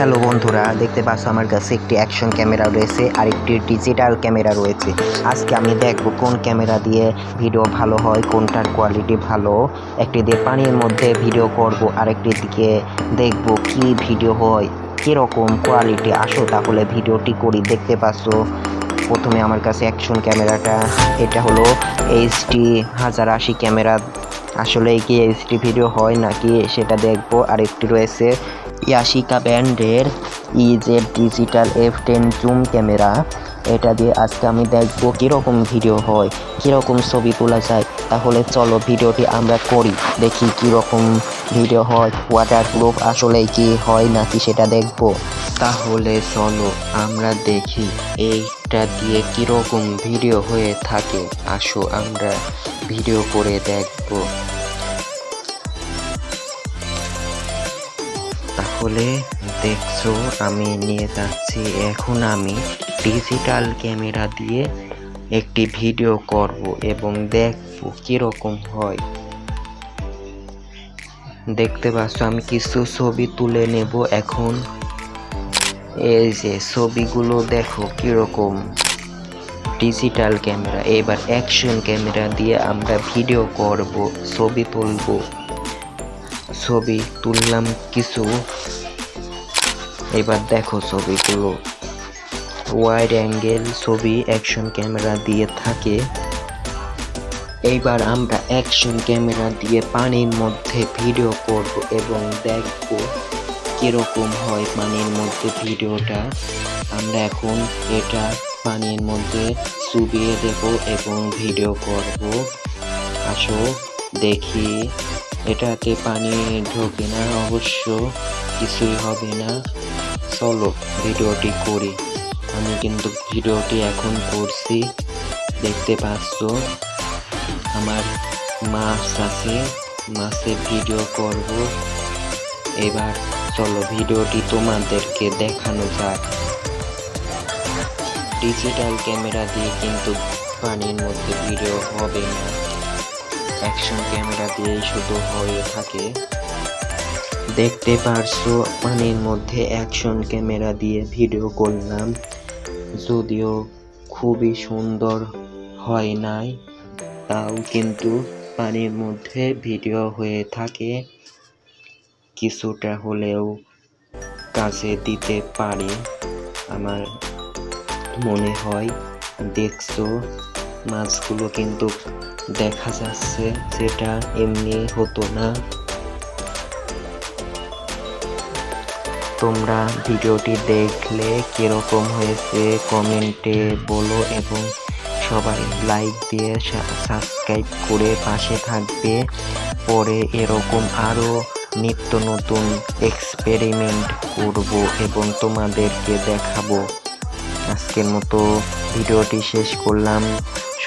Hello বন্ধুরা, দেখতে পাচ্ছ আমার কাছে একটি অ্যাকশন ক্যামেরা রয়েছে আর একটি ডিজিটাল ক্যামেরা রয়েছে। আজকে আমি দেখব কোন ক্যামেরা দিয়ে ভিডিও ভালো হয়, কোনটার কোয়ালিটি ভালো। একটি দিয়ে পানির মধ্যে ভিডিও করব, আরেকটি দিকে দেখব কি ভিডিও হয়, কীরকম কোয়ালিটি আসো। তাহলে ভিডিওটি করি, দেখতে পাচ্ছ। প্রথমে আমার কাছে অ্যাকশন ক্যামেরাটা এটা হলো এইচডি হাজার আশি ক্যামেরা আসলে কি এইচডি ভিডিও হয় নাকি সেটা দেখব। আর একটি রয়েছে ইয়াশিকা ব্যান্ডের EZ digital F ten zoom camera এটা দিয়ে আজকে আমি দেখব কীরকম ভিডিও হয়, কীরকম ছবি তোলা যায়। তাহলে চলো ভিডিওটি আমরা করি, দেখি কীরকম ভিডিও হয় ওয়াটার প্রুফ আসলে কি হয় নাকি সেটা দেখব। তাহলে চলো আমরা দেখি, এইটা দিয়ে কীরকম ভিডিও হয়ে থাকে। আসো আমরা ভিডিও করে দেখব। তাহলে দেখছ, আমি নিয়ে যাচ্ছি। এখন আমি ডিজিটাল ক্যামেরা দিয়ে একটি ভিডিও করব এবং দেখব কীরকম হয়। দেখতে পাচ্ছ, আমি কিছু ছবি তুলে নেব এখন। এই যে ছবিগুলো দেখো কীরকম। ডিজিটাল ক্যামেরা এবার অ্যাকশন ক্যামেরা দিয়ে আমরা ভিডিও করব, ছবি তুলবো। ছবি তুললাম কিছু। এবার দেখো ছবিগুলো। ওয়াইড অ্যাঙ্গেল ছবি অ্যাকশন ক্যামেরা দিয়ে থাকে। এইবার আমরা অ্যাকশন ক্যামেরা দিয়ে পানির মধ্যে ভিডিও করব এবং দেখব কীরকম হয় পানির মধ্যে ভিডিওটা আমরা এখন এটা পানির মধ্যে চুবিয়ে দেব এবং ভিডিও করব। আসো দেখি। এটাতে পানি ঢোকে না, অবশ্য কিছুই হবে না। চলো ভিডিওটি করি। আমি কিন্তু ভিডিওটি এখন করছি। দেখতে পাচ্ছ, আমার মাছ আছে, মাছের ভিডিও করব। এবার চলো ভিডিওটি তোমাদেরকে দেখানো যাক। ডিজিটাল ক্যামেরা দিয়ে কিন্তু পানির মধ্যে ভিডিও হবে না। অ্যাকশন ক্যামেরা দিয়েই শুধু হয়ে থাকে। দেখতে পারছ, পানির মধ্যে অ্যাকশন ক্যামেরা দিয়ে ভিডিও করলাম। যদিও খুবই সুন্দর হয় নাই, তাও কিন্তু পানির মধ্যে ভিডিও হয়ে থাকে। কিছুটা হলেও কাজে দিতে পারে, আমার মনে হয়। দেখছ মাছগুলো কিন্তু দেখা যাচ্ছে যেটা এমনি হতো না। তোমরা ভিডিওটি দেখলে কীরকম হয়েছে কমেন্টে বলো এবং সবাই লাইক দিয়ে সাবস্ক্রাইব করে পাশে থাকবে। পরে এরকম আরও নিত্য নতুন এক্সপেরিমেন্ট করব এবং তোমাদেরকে দেখাবো। আজকের মতো ভিডিওটি শেষ করলাম।